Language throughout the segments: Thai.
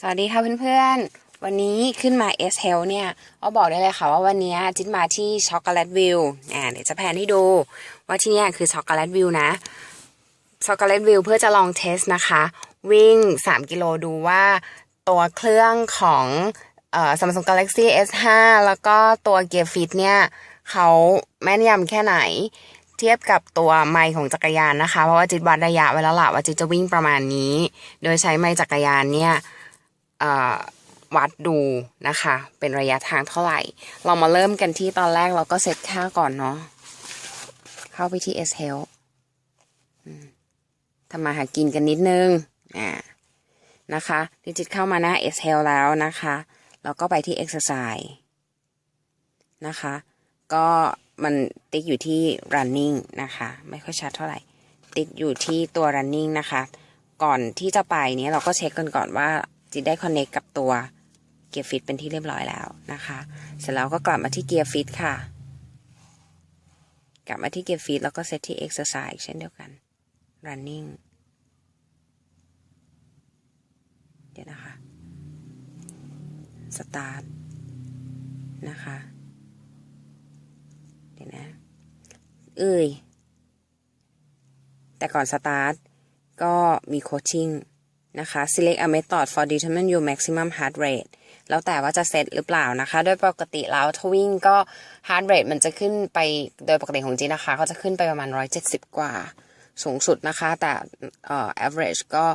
สวัสดีค่ะเพื่อนๆ วันนี้ขึ้นมา S Health เนี่ยก็บอกได้เลยค่ะว่าวันนี้จิ๊ดมาที่ช็อกโกแลตวิวอ่าเดี๋ยวจะแพนให้ดู ว่าที่นี่คือช็อกโกแลตวิวนะช็อกโกแลตวิวเพื่อจะลองเทสนะคะ วิ่ง 3 กิโลดูว่า ตัวเครื่องของเอ่อ Samsung Galaxy S5 แล้วก็ตัว Gear Fit เนี่ยเขาแม่นยำแค่ไหน เทียบกับตัวไมค์ของจักรยานนะคะ เพราะว่าจิตวัดระยะไว้แล้วล่ะว่าจิตจะวิ่งประมาณนี้ โดยใช้ไมค์จักรยานเนี่ยวัดดูนะคะ เป็นระยะทางเท่าไหร่ เรามาเริ่มกันที่ตอนแรกเราก็เซตค่าก่อนเนาะเข้าไปที่ S Health ทำมาหากินกันนิดนึงอ่า นะคะดิจิตเข้ามาหน้า S Health แล้วนะคะแล้วก็ไปที่ Exercise นะคะ ก็มันติ๊กอยู่ที่ running นะคะ ไม่ค่อยชัดเท่าไหร่ ติ๊กอยู่ที่ตัว running นะคะ ก่อนที่จะไปเนี้ยเราก็เช็คกันก่อนว่าจิตได้ connect กับตัวเกียร์ฟิตเป็นที่เรียบร้อยแล้วนะคะ เสร็จแล้วก็กลับมาที่เกียร์ฟิตค่ะ กลับมาที่เกียร์ฟิตแล้วก็เซตที่ exercise เช่นเดียวกัน running เดี๋ยวนะคะ start นะคะ เดี๋ยวนะ เอ้ย แต่ก่อน start ก็มีโคชชิ่งนะคะ select a method for determine your maximum heart rate แล้วแต่ว่าจะเซตหรือเปล่านะคะ โดยปกติแล้วทวิ่งก็ heart rate มันจะขึ้นไปโดยปกติของจีนนะคะก็จะขึ้นไปประมาณ 170 กว่า สูงสุดนะคะ แต่เอ่อ average ก็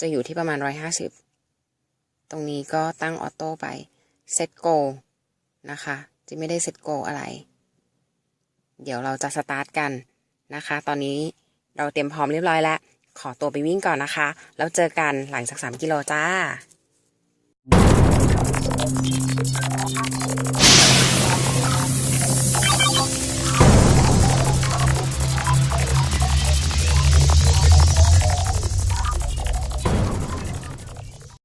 จะอยู่ที่ประมาณ 150 ตรงนี้ก็ตั้งออโต้ไปเซตโกนะคะจะไม่ได้เซตโกอะไร เดี๋ยวเราจะสตาร์ทกันนะคะ ตอนนี้เราเตรียมพร้อมเรียบร้อยแล้ว ขอตัวไปวิ่งก่อนนะคะ แล้วเจอกันหลังจาก 3 กิโลจ้า